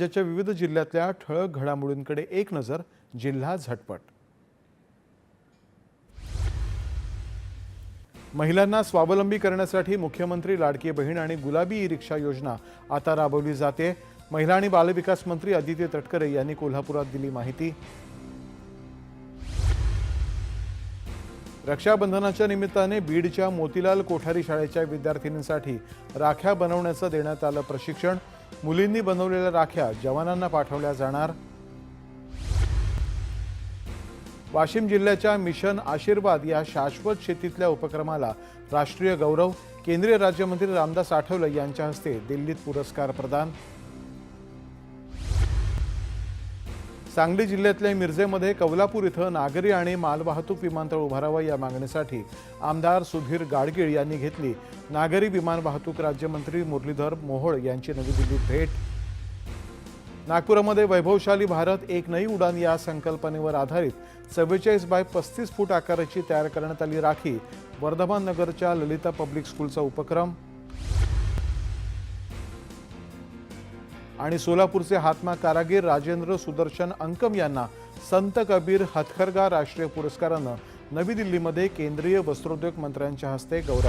राज्याच्या विविध जिल्ह्यातल्या ठळक घडामोडींकडे एक नजर जिल्हा झटपट. महिलांना स्वावलंबी करण्यासाठी मुख्यमंत्री लाडकी बहीण आणि गुलाबी ई रिक्षा योजना आता राबवली जाते. महिला आणि बालविकास मंत्री आदित्य तटकरे यांनी कोल्हापुरात दिली माहिती. रक्षाबंधनाच्या निमित्ताने बीडच्या मोतीलाल कोठारी शाळेच्या विद्यार्थिनींसाठी राख्या बनवण्याचं देण्यात आलं प्रशिक्षण. मुलींनी बनवलेल्या राख्या जवानांना पाठवल्या जाणार. वाशिम जिल्ह्याच्या मिशन आशीर्वाद या शाश्वत शेतीतल्या उपक्रमाला राष्ट्रीय गौरव केंद्रीय राज्यमंत्री रामदास आठवले यांच्या हस्ते दिल्लीत पुरस्कार प्रदान. सांगली जिल्ह्यातल्या मिरजेमध्ये कौलापूर इथं नागरी आणि मालवाहतूक विमानतळ उभारावं या मागणीसाठी आमदार सुधीर गाडगीळ यांनी घेतली. नागरी विमान वाहतूक राज्यमंत्री मुरलीधर मोहोळ यांची नवी दिल्लीत भेट. नागपुरामध्ये वैभवशाली भारत एक नई उडान या संकल्पनेवर आधारित चव्वेचाळीस बाय पस्तीस फूट आकाराची तयार करण्यात आली राखी. वर्धमान नगरच्या ललिता पब्लिक स्कूलचा उपक्रम आणि सोलापूरचे हातमा कारागीर राजेंद्र सुदर्शन अंकम यांना संत कबीर हथखरगा राष्ट्रीय पुरस्कारानं नवी दिल्लीमध्ये केंद्रीय वस्त्रोद्योग मंत्र्यांच्या हस्ते गौरव